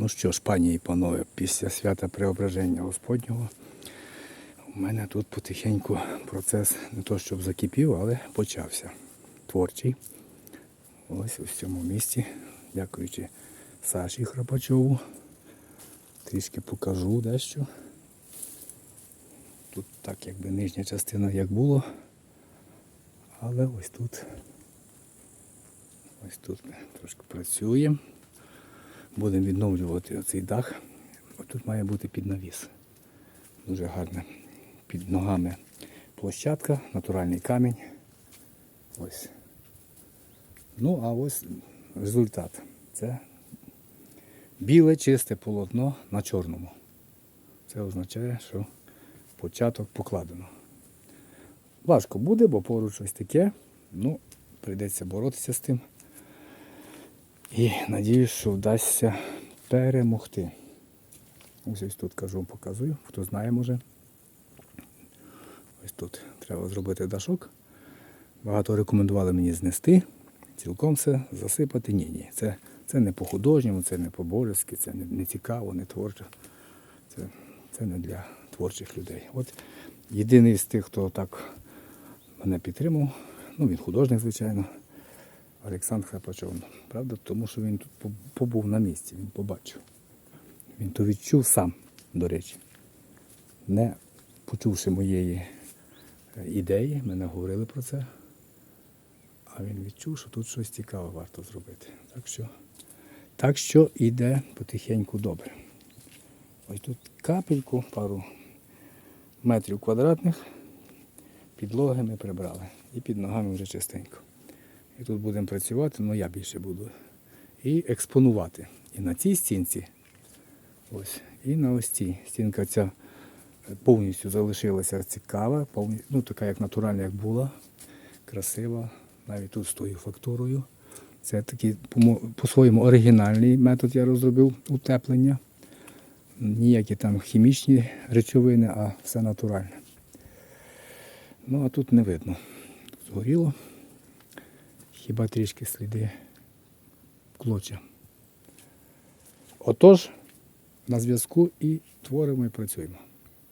Ну що ж, пані і панове, після свята Преображення Господнього у мене тут потихеньку процес не то щоб закипів, але почався. Творчий. Ось у цьому місці, дякуючи Саші Храпачову. Трішки покажу дещо. Тут так якби нижня частина як було. Але ось тут. Ось тут ми трошки працюємо. Будемо відновлювати оцей дах. Ось Тут має бути під навіс. Дуже гарна. Під ногами площадка, натуральний камінь. Ось. Ну, а ось результат. Це біле чисте полотно на чорному. Це означає, що початок покладено. Важко буде, бо поруч щось таке. Ну, прийдеться боротися з тим. І надіюсь, що вдасться перемогти. Ось ось тут кажу, показую, хто знає може. Ось тут треба зробити дашок. Багато рекомендували мені знести, цілком все засипати. Ні, ні. Це, це не по-художньому, це не по-божески, це не, не цікаво, не творчо. Це, це не для творчих людей. От єдиний з тих, хто так мене підтримав, ну він художник, звичайно. Олександр Храпачов. Правда, тому що він тут побув на місці, він побачив. Він то відчув сам, до речі. Не почувши моєї е, ідеї, ми не говорили про це. А він відчув, що тут щось цікаве варто зробити. Так що, так що йде потихеньку добре. Ось тут капельку, пару метрів квадратних, підлоги ми прибрали. І під ногами вже чистенько. І тут будемо працювати, ну я більше буду. І експонувати. І на цій стінці, ось, і на ось цій. Стінка ця повністю залишилася цікава, повні- ну така як натуральна, як була, красива, навіть тут з тою фактурою. Це такий по-своєму оригінальний метод я розробив утеплення. Ніякі там хімічні речовини, а все натуральне. Ну а тут не видно. Згоріло хіба трішки сліди клоча. Отож, на зв'язку і творимо і працюємо.